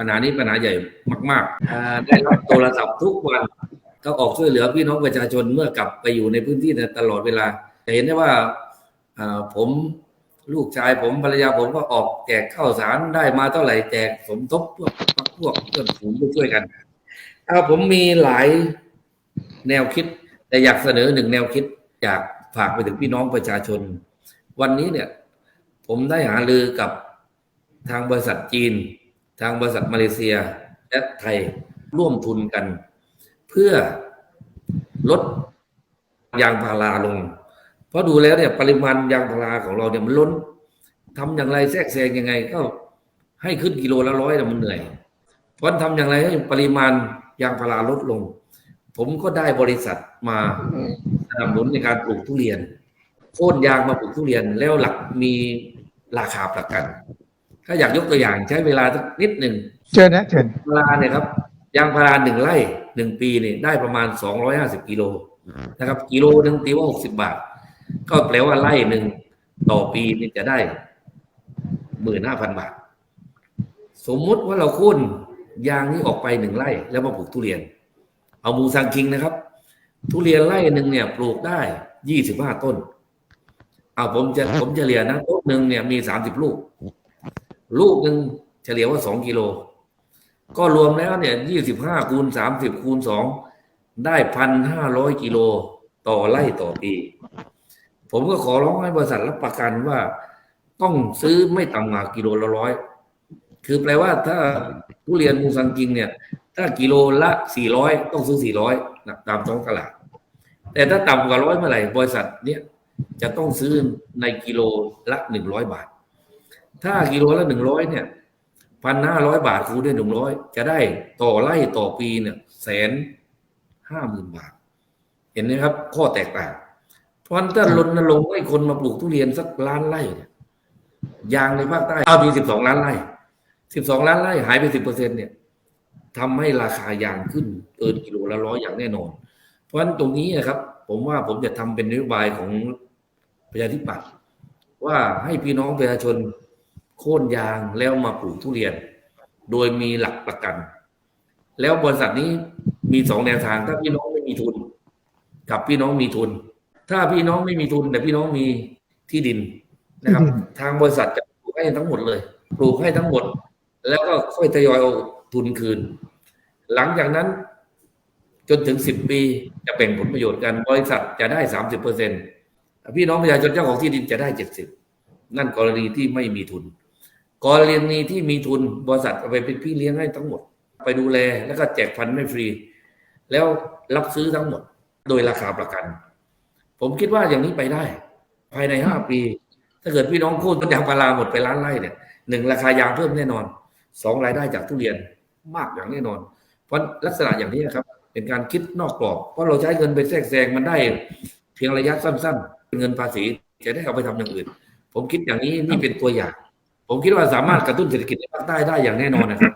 ปัญหานี้ปัญหาใหญ่มากๆได้รับโทรศัพท์ทุกวันก็ออกช่วยเหลือพี่น้องประชาชนเมื่อกลับไปอยู่ในพื้นที่นี่ยตลอดเวลาจะเห็นได้ว่าผมลูกชายผมภรรยาผมก็ออกแจกข้าวสารได้มาเท่าไหร่แจกสมทบพวกพวกเพื่อนฝูงช่วยกันเอาผมมีหลายแนวคิด แต่อยากเสนอหนึ่งแนวคิดอยากฝากไปถึงพี่น้องประชาชน วันนี้เนี่ย ผมได้หารือกับทางบริษัทจีน ทางบริษัทมาเลเซียและไทยร่วมทุนกัน เพื่อลดยางพาราลง เพราะดูแล้วเนี่ยปริมาณยางพาราของเราเนี่ยมันล้นทำอย่างไรแทรกแซงยังไง ก็ให้ขึ้นกิโลละร้อยแต่มันเหนื่อยเพราะทำอย่างไรให้ปริมาณยางพาราลดลง ผมก็ได้บริษัทมาสนับสนุนในการปลูกทุเรียนโค่นยางมาปลูกทุเรียนแล้วหลักมีราคาประกัน ถ้าอยากยกตัวอย่างใช้เวลาสักนิดหนึ่งเชิญนะเชิญพาราเนี่ยครับยางพาราหนึ่งไร่หนึ่งปีเนี่ยได้ประมาณสองร้อยห้าสิบกิโลนะครับ กิโลหนึ่งตีว่าหกสิบาท ก็แปลว่าไร่หนึ่งต่อปีนี่จะได้หมื่นห้าพันบาท สมมุติว่าเราโค่นยางนี้ออกไปหนึ่งไร่ แล้วมาปลูกทุเรียน เอามูซังคิงนะครับ ทุเรียนไร่หนึ่งเนี่ย ปลูกได้ยี่สิบห้าต้นเอาผมจะผมเฉลี่ยนะต้นหนึ่งเนี่ยมีสามสิบลูก ลูกหนึ่งเฉลี่ยว่าสองกิโล ก็รวมแล้วเนี่ยยี่สิบห้าคูณสามสิบคูณสองได้พันห้าร้อยกิโลต่อไร่ต่อปี ผมก็ขอร้องให้บริษัทรับประกันว่า ต้องซื้อไม่ต่ำกว่ากิโลละร้อย คือแปลว่าถ้าทุเรียนมูซังกิงเนี่ย ถ้ากิโลละสี่ร้อยต้องซื้อสี่ร้อยตามท้องตลาด แต่ถ้าต่ำกว่าร้อยเมื่อไหร่บริษัทเนี่ยจะต้องซื้อในกิโลละหนึ่งร้อยบาท ถ้ากิโลละหนึ่งร้อยเนี่ยพันห้าร้อยบาทคูณด้วยหนึ่งร้อยจะได้ต่อไร่ต่อปีเนี่ยแสนห้าหมื่นบาท เห็นไหมครับ ข้อแตกต่างเพราะถ้ารณรงให้คนมาปลูกทุเรียนสักล้านไร่เนี่ยยางในภาคใต้เอามีสิบสองล้านไร่สิบสองล้านไร่หายไปสิบเปอร์เซ็นเนี่ยทำให้ราคายางขึ้นเกินกิโลละร้อยอย่างแน่นอน เพราะฉะนั้นตรงนี้นะครับ ผมว่าผมจะทำเป็นนโยบายของประชาธิปัตย์ว่าให้พี่น้องประชาชน โค่นยางแล้วมาปลูกทุเรียน โดยมีหลักประกัน แล้วบริษัทนี้มีสองแนวทาง ถ้าพี่น้องไม่มีทุน กับพี่น้องมีทุน ถ้าพี่น้องไม่มีทุน แต่พี่น้องมีที่ดินนะครับที่ดินทางบริษัทจะปลูกให้ทั้งหมดเลย ปลูกให้ทั้งหมด แล้วก็ค่อยทยอยเอาทุนคืน หลังจากนั้นจนถึงสิบปีจะแบ่งผลประโยชน์กัน บริษัทจะได้สามสิบเปอร์เซ็นพี่น้องประชาชนเจ้าของที่ดินจะได้เจ็ดสิบนั่นกรณีที่ไม่มีทุน กรณีที่มีทุนบริษัทเอาไปเป็นพี่เลี้ยงให้ทั้งหมด ไปดูแลแล้วก็แจกพันธุ์ไม่ฟรี แล้วรับซื้อทั้งหมด โดยราคาประกัน ผมคิดว่าอย่างนี้ไปได้ ภายในห้าปี ถ้าเกิดพี่น้องโค่นต้นยางพาราหมดไปล้านไร่เนี่ยหนึ่งราคายางเพิ่มแน่นอนสองรายได้จากทุเรียนมากอย่างแน่นอน เพราะลักษณะอย่างนี้นะครับ เป็นการคิดนอกกรอบ เพราะเราใช้เงินไปแทรกแซงมันได้ เพียงระยะสั้น ๆ เป็นเงินภาษีจะได้เอาไปทำอย่างอื่น ผมคิดอย่างนี้นี่เป็นตัวอย่าง ผมคิดว่าสามารถกระตุ้นเศรษฐกิจในภาคใต้ได้อย่างแน่นอนนะครับ